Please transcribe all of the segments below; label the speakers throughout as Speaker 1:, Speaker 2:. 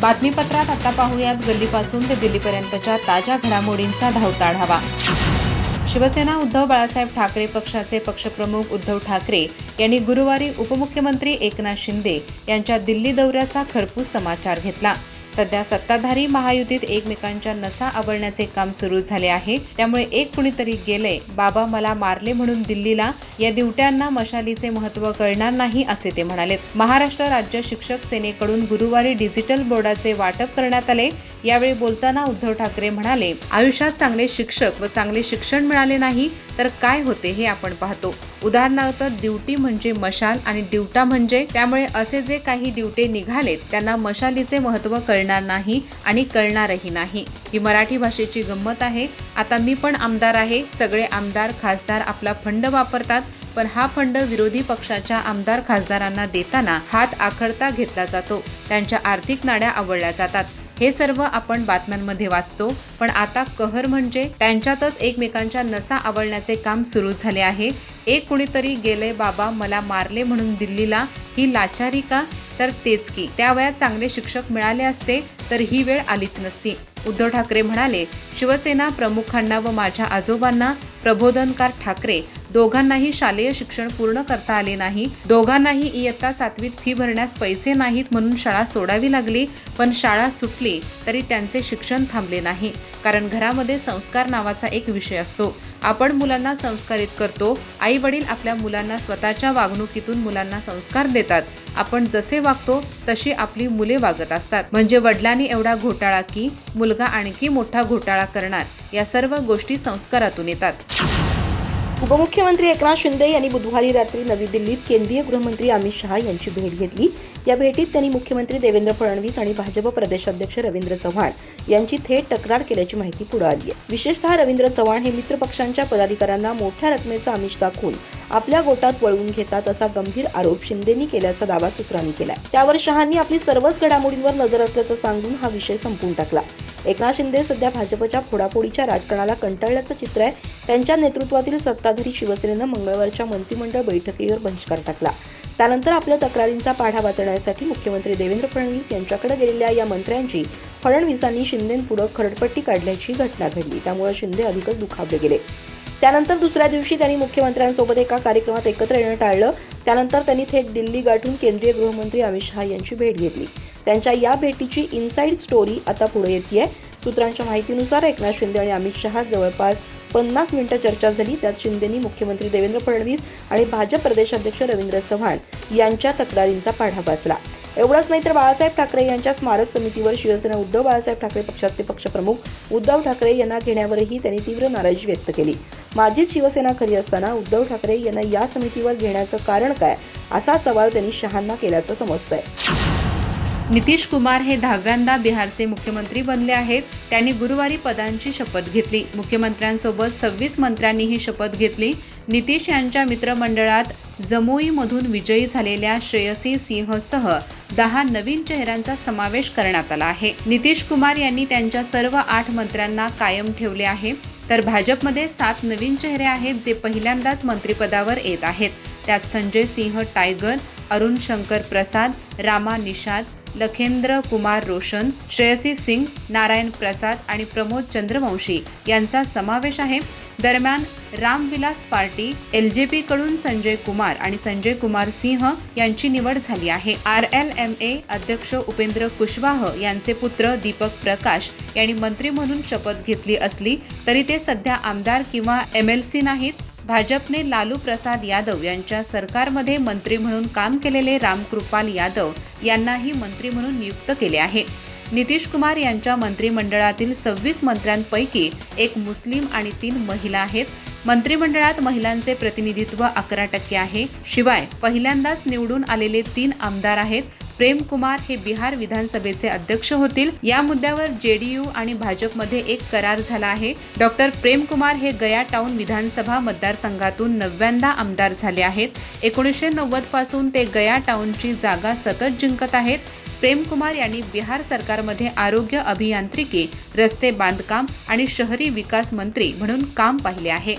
Speaker 1: बातमीपत्रात आता पाहूयात. गल्लीपासून ते दिल्लीपर्यंतच्या ताज्या घडामोडींचा धावता आढावा शिवसेना उद्धव बाळासाहेब ठाकरे पक्षाचे पक्षप्रमुख उद्धव ठाकरे यांनी गुरुवारी उपमुख्यमंत्री एकनाथ शिंदे यांच्या दिल्ली दौऱ्याचा खरपूस समाचार घेतला. सध्या सत्ताधारी महायुतीत एकमेकांच्या नसा आवळण्याचे काम सुरू झाले आहे. त्यामुळे एक कुणीतरी गेले बाबा मला मारले म्हणून दिल्लीला या दिवट्यांना मशालीचे महत्त्व कळणार नाही असे ते म्हणाले. महाराष्ट्र राज्य शिक्षक सेनेकडून गुरुवारी डिजिटल बोर्डाचे वाटप करण्यात आले. यावेळी बोलताना उद्धव ठाकरे म्हणाले आयुष्यात चांगले शिक्षक व चांगले शिक्षण मिळाले नाही तर काय होते हे आपण पाहतो. उदाहरणार्थ ड्युटी म्हणजे मशाल आणि ड्युटा म्हणजे त्यामुळे असे जे काही ड्युटे निघालेत त्यांना मशालीचे महत्त्व कळणार नाही आणि कळणारही नाही. ही मराठी भाषेची गंमत आहे. आता मी पण आमदार आहे. सगळे आमदार खासदार आपला फंड वापरतात पण हा फंड विरोधी पक्षाच्या आमदार खासदारांना देताना हात आखडता घेतला जातो. त्यांच्या आर्थिक नाड्या आवडल्या जातात. हे सर्व आपण बातम्यांमध्ये वाचतो. पण आता कहर म्हणजे त्यांच्यातच एकमेकांच्या नसा आवळण्याचे काम सुरू झाले आहे. एक कुणीतरी गेले बाबा मला मारले म्हणून दिल्लीला. ही लाचारी का? तर तेच की. त्या वयात चांगले शिक्षक मिळाले असते तर ही वेळ आलीच नसती. उद्धव ठाकरे म्हणाले शिवसेना प्रमुखांना व माझ्या आजोबांना प्रबोधनकार ठाकरे दोघांनाही शालेय शिक्षण पूर्ण करता आले नाही. दोघांनाही इयत्ता सातवीत फी भरण्यास पैसे नाहीत म्हणून शाळा सोडावी लागली. पण शाळा सुटली तरी त्यांचे शिक्षण थांबले नाही. कारण घरामध्ये संस्कार नावाचा एक विषय असतो. आपण मुलांना संस्कारित करतो. आई वडील आपल्या मुलांना स्वतःच्या वागणुकीतून मुलांना संस्कार देतात. आपण जसे वागतो तशी आपली मुले वागत असतात. म्हणजे वडिलांनी एवढा घोटाळा की मुलगा आणखी मोठा घोटाळा करणार या सर्व गोष्टी संस्कारातून येतात.
Speaker 2: उपमुख्यमंत्री एकनाथ शिंदे यांनी बुधवारी रात्री नवी दिल्लीत केंद्रीय गृहमंत्री अमित शहा यांची भेट घेतली. या भेटीत त्यांनी मुख्यमंत्री देवेंद्र फडणवीस आणि भाजप प्रदेशाध्यक्ष रवींद्र चव्हाण यांची थेट तक्रार केल्याची माहिती पुढे आली आहे विशेषतः रवींद्र चव्हाण हे मित्रपक्षांच्या पदाधिकाऱ्यांना मोठ्या रकमेचा आमिष दाखवून आपल्या गोटात वळवून घेतात असा गंभीर आरोप शिंदेनी केल्याचा दावा सूत्रांनी केला त्यावर शहांनी आपली सर्वच घडामोडींवर नजर असल्याचं सांगून हा विषय संपवून टाकला. एकनाथ शिंदे सध्या भाजपच्या फोडाफोडीच्या राजकारणाला कंटाळल्याचं चित्र आहे. त्यांच्या नेतृत्वातील सत्ताधारी शिवसेनेनं मंगळवारच्या मंत्रिमंडळ बैठकीवर बहिष्कार टाकला. त्यानंतर आपल्या तक्रारींचा पाढा वाचण्यासाठी मुख्यमंत्री देवेंद्र फडणवीस यांच्याकडे गेलेल्या या मंत्र्यांची फडणवीसांनी शिंदेपुढं खरडपट्टी काढल्याची घटना घडली. त्यामुळे शिंदे अधिकच दुखावले गेले. त्यानंतर दुसऱ्या दिवशी त्यांनी मुख्यमंत्र्यांसोबत एका कार्यक्रमात एकत्र येणं टाळलं. त्यानंतर त्यांनी थेट दिल्ली गाठून केंद्रीय गृहमंत्री अमित शहा यांची भेट घेतली. त्यांच्या या भेटीची इनसाईड स्टोरी आता पुढे येते सूत्रांच्या माहितीनुसार एकनाथ शिंदे आणि अमित शहा जवळपास पन्नास मिनिटं चर्चा झाली. त्यात शिंदेनी मुख्यमंत्री देवेंद्र फडणवीस आणि भाजप प्रदेशाध्यक्ष रवींद्र चव्हाण यांच्या तक्रारींचा पाढा वाचला. एवढंच नाही तर बाळासाहेब ठाकरे यांच्या स्मारक समितीवर शिवसेना उद्धव बाळासाहेब ठाकरे पक्षाचे पक्षप्रमुख उद्धव ठाकरे यांना घेण्यावरही त्यांनी तीव्र नाराजी व्यक्त केली. माझीच शिवसेना खरी असताना उद्धव ठाकरे यांना या समितीवर घेण्याचं कारण काय? असा सवाल त्यांनी शहांना केल्याचं समजतंय.
Speaker 1: नितीश कुमार हे दहाव्यांदा बिहारचे मुख्यमंत्री बनले आहेत. त्यांनी गुरुवारी पदांची शपथ घेतली. मुख्यमंत्र्यांसोबत सव्वीस मंत्र्यांनी ही शपथ घेतली. नितीश यांच्या मित्रमंडळात जमोईमधून विजयी झालेल्या श्रेयसी सिंहसह दहा नवीन चेहऱ्यांचा समावेश करण्यात आला आहे. नितीश कुमार यांनी त्यांच्या सर्व आठ मंत्र्यांना कायम ठेवले आहे. तर भाजपमध्ये सात नवीन चेहरे आहेत जे पहिल्यांदाच मंत्रिपदावर येत आहेत. त्यात संजय सिंह टायगर अरुण शंकर प्रसाद रामा निषाद लखेंद्र कुमार रोशन श्रेयसी सिंग नारायण प्रसाद आणि प्रमोद चंद्रवंशी यांचा समावेश आहे. दरम्यान Ramvilas party L J पीकडून Sanjay Kumar आणि संजय कुमार सिंह यांची निवड झाली आहे. आर एल एम ए अध्यक्ष उपेंद्र कुशवाह यांचे पुत्र दीपक प्रकाश यांनी मंत्री म्हणून शपथ घेतली असली तरी ते सध्या आमदार किंवा एम एल सी नाहीत. भाजपने लालू प्रसाद यादव यांच्या सरकारमध्ये मंत्री म्हणून काम केलेले रामकृपाल यादव यांनाही मंत्री म्हणून नियुक्त केले आहे. नितीश कुमार यांच्या मंत्रिमंडळातील सव्वीस मंत्र्यांपैकी एक मुस्लिम आणि तीन महिला आहेत. मंत्रिमंडळात महिलांचे प्रतिनिधित्व अकरा टक्के आहे. शिवाय पहिल्यांदाच निवडून आलेले तीन आमदार आहेत. प्रेम कुमार हे बिहार विधानसभेचे अध्यक्ष होतील. या मुद्द्यावर जेडीयू आणि भाजपमध्ये एक करार झाला आहे. डॉक्टर प्रेम कुमार हे गया टाउन विधानसभा मतदारसंघातून नव्यांदा आमदार झाले आहेत. एकोणीसशे नव्वदपासून ते गया टाउनची जागा सतत जिंकत आहेत. प्रेम कुमार यांनी बिहार सरकारमध्ये आरोग्य अभियांत्रिकी रस्ते बांधकाम आणि शहरी विकास मंत्री म्हणून काम पाहिले आहे.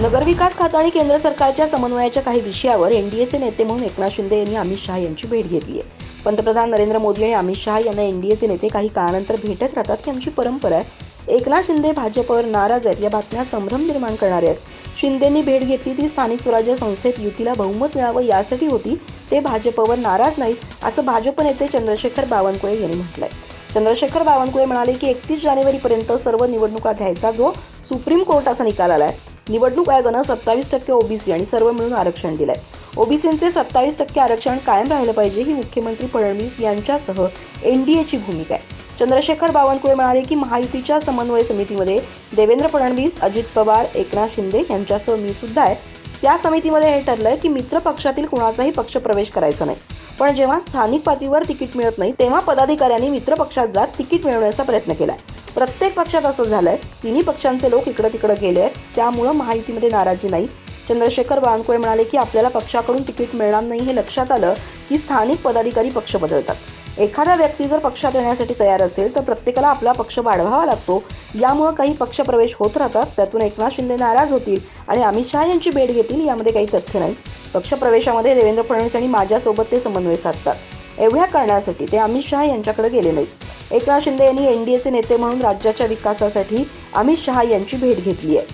Speaker 2: नगरविकास खातं आणि केंद्र सरकारच्या समन्वयाच्या काही विषयावर एनडीएचे नेते म्हणून एकनाथ शिंदे यांनी अमित शहा यांची भेट घेतली आहे. पंतप्रधान नरेंद्र मोदी आणि अमित शहा यांना एनडीएचे नेते काही काळानंतर भेटत राहतात ही आमची परंपरा आहे. एकनाथ शिंदे भाजपवर नाराज आहेत या बातम्या संभ्रम निर्माण करणाऱ्या आहेत. शिंदेंनी भेट घेतली ती स्थानिक स्वराज्य संस्थेत युतीला बहुमत मिळावं यासाठी होती. ते भाजपवर नाराज नाहीत असं भाजप नेते चंद्रशेखर बावनकुळे यांनी म्हटलंय. चंद्रशेखर बावनकुळे म्हणाले की एकतीस जानेवारीपर्यंत सर्व निवडणुका घ्यायचा जो सुप्रीम कोर्टाचा निकाल आहे निवडणूक आयोगानं सत्तावीस टक्के ओबीसी आणि सर्व मिळून आरक्षण दिलंय. ओबीसींचे सत्तावीस टक्के आरक्षण कायम राहिलं पाहिजे ही मुख्यमंत्री फडणवीस यांच्यासह एनडीएची भूमिका आहे. चंद्रशेखर बावनकुळे म्हणाले की महायुतीच्या समन्वय समितीमध्ये देवेंद्र फडणवीस अजित पवार एकनाथ शिंदे यांच्यासह मी सुद्धा आहे. त्या समितीमध्ये हे ठरलंय की मित्र पक्षातील कुणाचाही पक्ष प्रवेश करायचा नाही. पण जेव्हा स्थानिक पातळीवर तिकीट मिळत नाही तेव्हा पदाधिकाऱ्यांनी मित्र पक्षात जात तिकीट मिळवण्याचा प्रयत्न केलाय. प्रत्येक पक्षात असं झालंय. तिन्ही पक्षांचे लोक इकडं तिकडं गेले आहेत. त्यामुळं महायुतीमध्ये नाराजी नाही. चंद्रशेखर बावनकुळे म्हणाले की आपल्याला पक्षाकडून तिकीट मिळणार नाही हे लक्षात आलं की स्थानिक पदाधिकारी पक्ष बदलतात. एखादा व्यक्ती जर पक्षात येण्यासाठी तयार असेल तर प्रत्येकाला आपला पक्ष वाढवावा लागतो. यामुळं काही पक्ष प्रवेश होत राहतात. त्यातून एकनाथ शिंदे नाराज होतील आणि अमित शहा यांची भेट घेतील यामध्ये काही तथ्य नाही. पक्षप्रवेशामध्ये देवेंद्र फडणवीस आणि माझ्यासोबत ते समन्वय साधतात. एवढ्या कारणासाठी ते अमित शहा यांच्याकडे गेले नाहीत. एकनाथ शिंदे यांनी एनडीएचे नेते म्हणून राज्याच्या विकासासाठी अमित शहा यांची भेट घेतली आहे.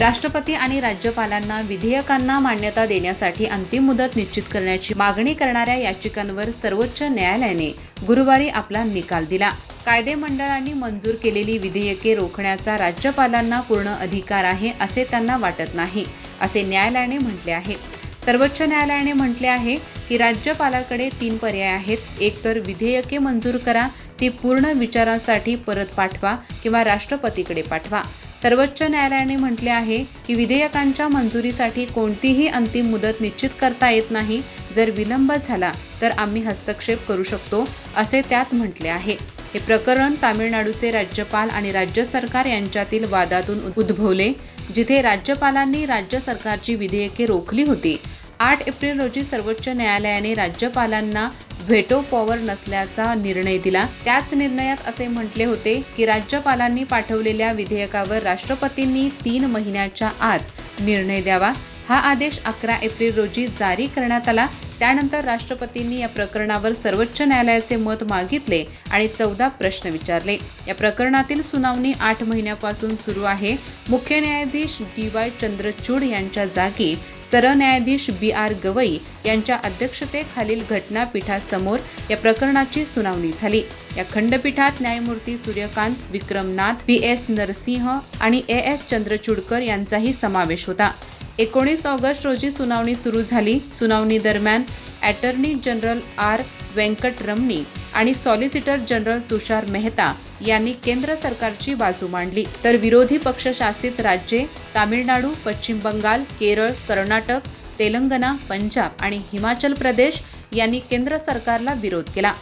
Speaker 1: राष्ट्रपती आणि राज्यपालांना विधेयकांना मान्यता देण्यासाठी अंतिम मुदत निश्चित करण्याची मागणी करणाऱ्या याचिकांवर सर्वोच्च न्यायालयाने गुरुवारी आपला निकाल दिला. कायदे मंडळांनी मंजूर केलेली विधेयके रोखण्याचा राज्यपालांना पूर्ण अधिकार आहे असे त्यांना वाटत नाही असे न्यायालयाने म्हटले आहे. सर्वोच्च न्यायालयाने म्हटले आहे की राज्यपालाकडे तीन पर्याय आहेत. एकतर विधेयके मंजूर करा ती पूर्ण विचारासाठी परत पाठवा किंवा राष्ट्रपतीकडे पाठवा. सर्वोच्च न्यायालयाने म्हटले आहे की विधेयकांच्या मंजुरीसाठी कोणतीही अंतिम मुदत निश्चित करता येत नाही. जर विलंब झाला तर आम्ही हस्तक्षेप करू शकतो असे त्यात म्हटले आहे. हे प्रकरण तामिळनाडूचे राज्यपाल आणि राज्य सरकार यांच्यातील वादातून उद्भवले. जिथे राज्यपालांनी राज्य सरकारची विधेयके रोखली होती. आठ एप्रिल रोजी सर्वोच्च न्यायालयाने राज्यपालांना व्हेटो पॉवर नसल्याचा निर्णय दिला. त्याच निर्णयात असे म्हटले होते की राज्यपालांनी पाठवलेल्या विधेयकावर राष्ट्रपतींनी तीन महिन्याच्या आत निर्णय द्यावा. हा आदेश अकरा एप्रिल रोजी जारी करण्यात आला. त्यानंतर राष्ट्रपतींनी या प्रकरणावर सर्वोच्च न्यायालयाचे मत मागितले आणि चौदा प्रश्न विचारले. या प्रकरणातील सुनावणी आठ महिन्यापासून सुरू आहे. मुख्य न्यायाधीश डी वाय चंद्रचूड यांच्या जागी सरन्यायाधीश बी आर गवई यांच्या अध्यक्षतेखालील घटनापीठासमोर या प्रकरणाची सुनावणी झाली. या खंडपीठात न्यायमूर्ती सूर्यकांत विक्रमनाथ बी एस नरसिंह आणि ए एस चंद्रचूडकर यांचाही समावेश होता. एकोणीस ऑगस्ट रोजी सुनावणी सुरू झाली. सुनावणी दरम्यान ॲटर्नी जनरल आर. व्यंकटरमणी आणि सॉलिसिटर जनरल तुषार मेहता यांनी केंद्र सरकारची बाजू मांडली. तर विरोधी पक्षशासित राज्ये तामिळनाडू पश्चिम बंगाल केरळ कर्नाटक तेलंगणा पंजाब आणि हिमाचल प्रदेश यांनी केंद्र सरकारला विरोध केला.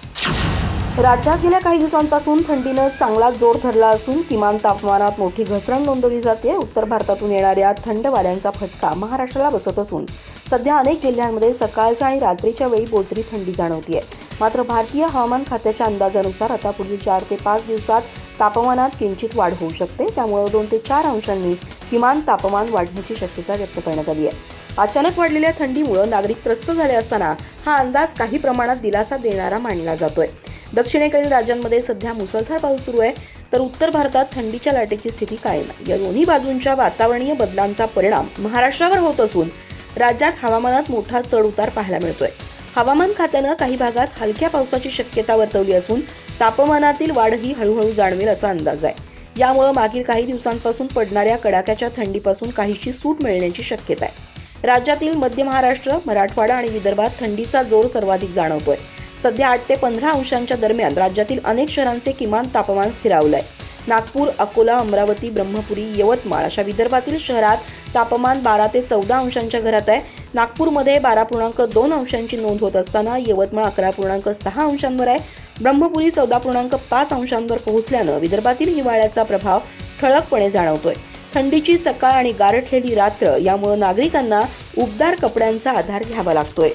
Speaker 2: राज्यात गेल्या काही दिवसांपासून थंडीनं चांगला जोर धरला असून किमान तापमानात मोठी घसरण नोंदवली जाते. उत्तर भारतातून येणाऱ्या थंड वाऱ्यांचा फटका महाराष्ट्राला बसत असून सध्या अनेक जिल्ह्यांमध्ये सकाळच्या आणि रात्रीच्या वेळी बोचरी थंडी जाणवतीये. मात्र भारतीय हवामान खात्याच्या अंदाजानुसार आता पुढील चार ते पाच दिवसात तापमानात किंचित वाढ होऊ शकते. त्यामुळे दोन ते चार अंशांनी किमान तापमान वाढण्याची शक्यता व्यक्त करण्यात आली आहे. अचानक वाढलेल्या थंडीमुळे नागरिक त्रस्त झाले असताना हा अंदाज काही प्रमाणात दिलासा देणारा मानला जातोय. दक्षिणेकडील राज्यांमध्ये सध्या मुसळधार पाऊस सुरू आहे तर उत्तर भारतात थंडीच्या लाटेची स्थिती कायम या दोन्ही बाजूंच्या वातावरणीय बदलांचा परिणाम महाराष्ट्रावर होत असून राज्यात हवामानात मोठा चढ उतार पाहायला मिळतोय. हवामान खात्यानं काही भागात हलक्या पावसाची शक्यता वर्तवली असून तापमानातील वाढही हळूहळू जाणवेल असा अंदाज आहे. यामुळे मागील काही दिवसांपासून पडणाऱ्या कडाक्याच्या थंडीपासून काहीशी सूट मिळण्याची शक्यता आहे. राज्यातील मध्य महाराष्ट्र मराठवाडा आणि विदर्भात थंडीचा जोर सर्वाधिक जाणवतोय. सध्या आठ ते पंधरा अंशांच्या दरम्यान राज्यातील अनेक शहरांचे किमान तापमान स्थिरावलंय. नागपूर अकोला अमरावती ब्रह्मपुरी यवतमाळ अशा विदर्भातील शहरात तापमान बारा ते चौदा अंशांच्या घरात आहे. नागपूरमध्ये बारा पूर्णांक दोन अंशांची नोंद होत असताना यवतमाळ अकरा पूर्णांक सहा अंशांवर आहे. ब्रह्मपुरी चौदा पूर्णांक पाच अंशांवर पोहोचल्यानं विदर्भातील हिवाळ्याचा प्रभाव ठळकपणे जाणवतोय. थंडीची सकाळ आणि गारठलेली रात्र यामुळे नागरिकांना उबदार कपड्यांचा आधार घ्यावा लागतोय.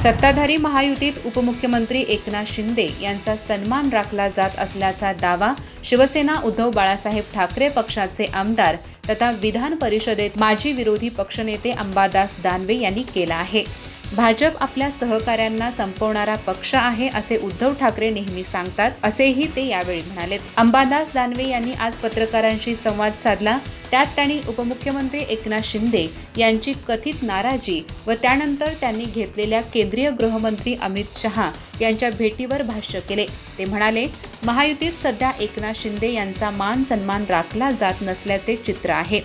Speaker 1: सत्ताधारी महायुतीत उपमुख्यमंत्री एकनाथ शिंदे यांचा सन्मान राखला जात असल्याचा दावा शिवसेना उद्धव बाळासाहेब ठाकरे पक्षाचे आमदार तथा विधान परिषदेत माजी विरोधी पक्षनेते अंबादास दानवे यांनी केला आहे. भाजप आपल्या सहकाऱ्यांना संपवणारा पक्ष आहे असे उद्धव ठाकरे नेहमी सांगतात असेही ते यावेळी म्हणालेत. अंबादास दानवे यांनी आज पत्रकारांशी संवाद साधला. त्यात त्यांनी उपमुख्यमंत्री एकनाथ शिंदे यांची कथित नाराजी व त्यानंतर त्यांनी घेतलेल्या केंद्रीय गृहमंत्री अमित शहा यांच्या भेटीवर भाष्य केले. ते म्हणाले महायुतीत सध्या एकनाथ शिंदे यांचा मान सन्मान राखला जात नसल्याचे चित्र आहे.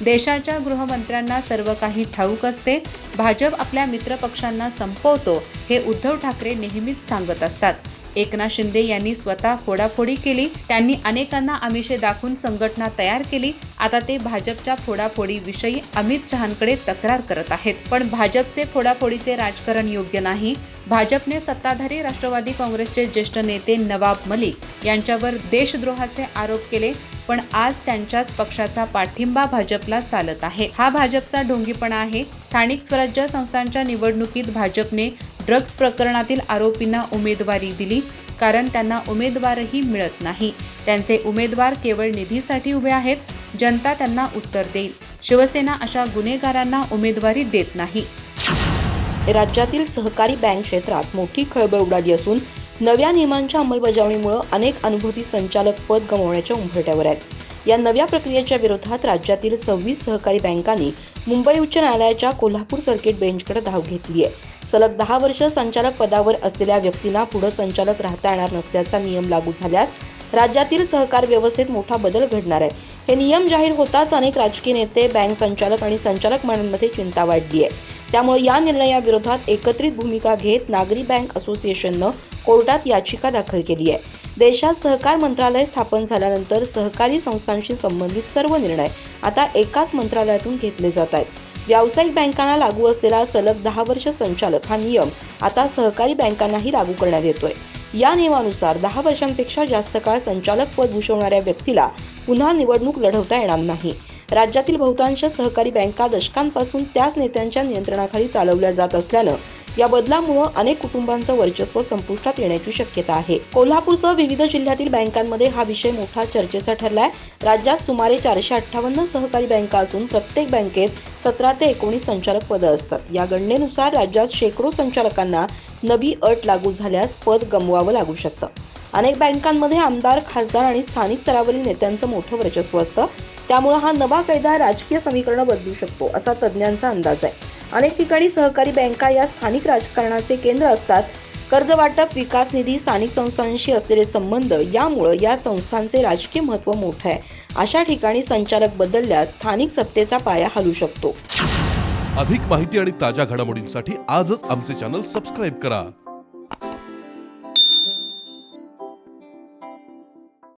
Speaker 1: देशाच्या गृहमंत्र्यांना सर्व काही ठाऊक असते. भाजप आपल्या मित्रपक्षांना संपवतो हे उद्धव ठाकरे नेहमीच सांगत असतात. एकनाथ शिंदे यांनी स्वतः फोडाफोडी केली. त्यांनी अनेकांना आमिषे दाखवून संघटना तयार केली. आता ते भाजपच्या फोडाफोडीविषयी अमित शहांकडे तक्रार करत आहेत. पण भाजपचे फोडाफोडीचे राजकारण योग्य नाही. भाजपने सत्ताधारी राष्ट्रवादी काँग्रेसचे ज्येष्ठ नेते नवाब मलिक यांच्यावर देशद्रोहाचे आरोप केले. पण आज त्यांच्याच पक्षाचा पाठिंबा भाजपला चालत आहे. हा भाजपचा ढोंगीपणा आहे. स्थानिक स्वराज्य संस्थांच्या निवडणुकीत भाजपने ड्रग्ज प्रकरणातील आरोपींना उमेदवारी दिली कारण त्यांना उमेदवारही मिळत नाही. त्यांचे उमेदवार केवळ निधीसाठी उभे आहेत जनता त्यांना उत्तर देईल. शिवसेना अशा गुन्हेगारांना उमेदवारी देत नाही.
Speaker 2: राज्यातील सहकारी बँक क्षेत्रात मोठी खळबळ उडाली असून नव्या नियमांच्या अंमलबजावणीमुळे अनेक अनुभूती संचालक पद गमावण्याच्या उंबरट्यावर आहेत. या नव्या प्रक्रियेच्या विरोधात राज्यातील सव्वीस सहकारी बँकांनी मुंबई उच्च न्यायालयाच्या कोल्हापूर सर्किट बेंचकडे धाव घेतली आहे सलग दहा वर्ष संचालक पदावर असलेल्या व्यक्तींना पुढे संचालक राहता येणार नसल्याचा नियम लागू झाल्यास राज्यातील सहकार व्यवस्थेत मोठा बदल घडणार आहे. हे नियम जाहीर होताच अनेक राजकीय नेते बँक संचालक आणि संचालक मंडळांमध्ये चिंता वाढली आहे त्यामुळे या निर्णयाविरोधात एकत्रित भूमिका घेत नागरी बँक असोसिएशननं कोर्टात याचिका दाखल केली आहे देशात सहकार मंत्रालय स्थापन झाल्यानंतर सहकारी संस्थांशी संबंधित सर्व निर्णय आता एकाच मंत्रालयातून घेतले जात आहेत. व्यावसायिक बँकांना लागू असलेला सलग दहा वर्ष संचालक हा नियम आता सहकारी बँकांनाही लागू करण्यात येतोय. या नियमानुसार दहा वर्षांपेक्षा जास्त काळ संचालक पद भूषवणाऱ्या व्यक्तीला पुन्हा निवडणूक लढवता येणार नाही. राज्यातील बहुतांश सहकारी बँका दशकांपासून त्याच नेत्यांच्या नियंत्रणाखाली चालवल्या जात असल्यानं या बदलामुळे अनेक कुटुंबांचं वर्चस्व संपुष्टात येण्याची शक्यता आहे. कोल्हापूरसह विविध जिल्ह्यातील बँकांमध्ये हा विषय मोठा चर्चेचा ठरलाय. राज्यात सुमारे चारशे अठ्ठावन्न सहकारी बँका असून प्रत्येक बँकेत सतरा ते एकोणीस संचालक पदं असतात. या गणनेनुसार राज्यात शेकडो संचालकांना नवी अट लागू झाल्यास पद गमवावं लागू शकतं. अनेक बँकांमध्ये आमदार खासदार आणि स्थानिक स्तरावरील नेत्यांचं मोठं वर्चस्व असतं. त्यामुळे हा नवा कायदा राजकीय समीकरणं बदलू शकतो असा तज्ज्ञांचा अंदाज आहे. अनेक ठिकाणी सहकारी बँका या स्थानिक राजकारणाचे केंद्र असतात. कर्ज वाटप विकास निधी स्थानिक संस्थांशी असलेले संबंध यामुळं या संस्थांचे राजकीय महत्त्व मोठं आहे. अशा ठिकाणी संचालक बदलल्यास स्थानिक सत्तेचा पाया हलू शकतो.
Speaker 3: अधिक माहिती आणि ताज्या घडामोडींसाठी आजच आमचे चॅनल सबस्क्राईब करा.